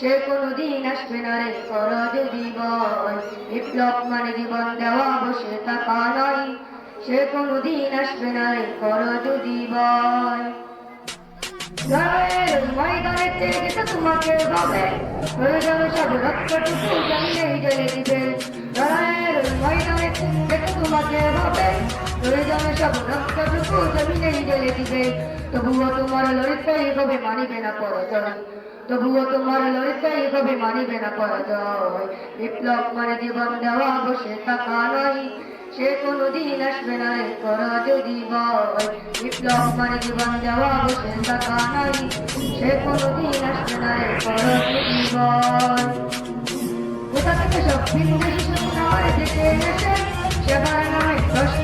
সে কোনদিন আসবে না রে কর বয় বিপ্লব মানে জীবন দেওয়া, বসে থাকা নয়। সে কোনদিন আসবে না রে কর লড়াইয়ের ময়দানে তোমাকে ভাবে প্রয়োজন সব রক্তটুকু জানলেই জ্বলে দিবে। লড়াইয়ের ময়দানে তোমাকে ভাবে প্রয়োজন সব রক্তটুকু জমিনেই জ্বলে দিবে তবুও তোমার লড়িতেই হবে মানিবে না পরাজয়। তবুও তোমার লড়িতেই হবে মানিবে না পরাজয়। বিপ্লব মানে জীবন দেওয়া বসে থাকা নয়। সে কোনদিন আসবে না রে কর যদি বয় বিপ্লব মানে জীবন দেওয়া বসে থাকা নয়। সে কোনদিন আসবে না রে কর যদি বয় কোথা থেকে সব বিন্দু শিশু থেকে এসে সেবার নামে মুড়িদা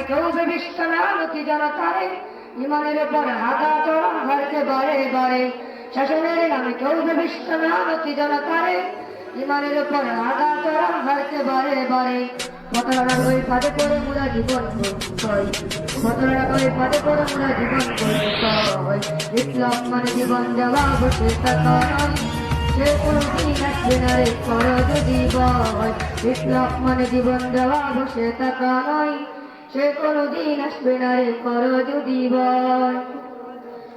কেউ না নথি জনতারে ইমানের উপর হাগা চড়া হারতে বারে বারে নামে কেউ না নথি জনতারে ইমানের করে মুরা জীবন কই করে পাদে করে জীবন বিপ্লব মানে জীবন দেওয়া বসে থাকা সে কোনদিন আসবে না রে কর যদি বয়। বিপ্লব মানে জীবন দেওয়া বসে থাকা নয়। সে কোনদিন আসবে না রে কর যদি বয়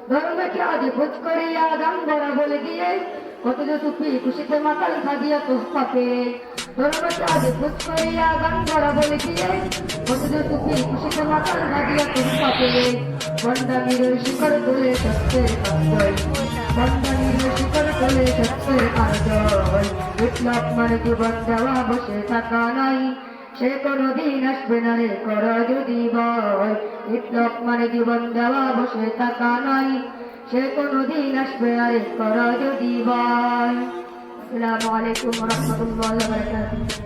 ধর্মকে আজ ভোজ করিয়া গান বড় বলে দিয়ে, কত যে টুপি খুশিতে মাতাল খাদিয়া তো পাপে ধর্মকে আজ ভোজ করিয়া গান বড় বলে দিয়ে, কত যে টুপি খুশিতে মাতাল খাদিয়া তো পাপে বন্দামির শিকড় তুলে সত্যের কান্দয় বন্দামির শিকড় তুলে সত্যের কান্দয় বিপ্লব মানে জীবন দেওয়া বসে থাকা নাই। সে কোনদিন আসবে না রে, কর যদি বয় বিপ্লব মানে জীবন দেওয়া, বসে থাকা নয়। সে কোনদিন আসবে না রে, কর যদি বয় আসসালামু আলাইকুম রহমতুল্লাহ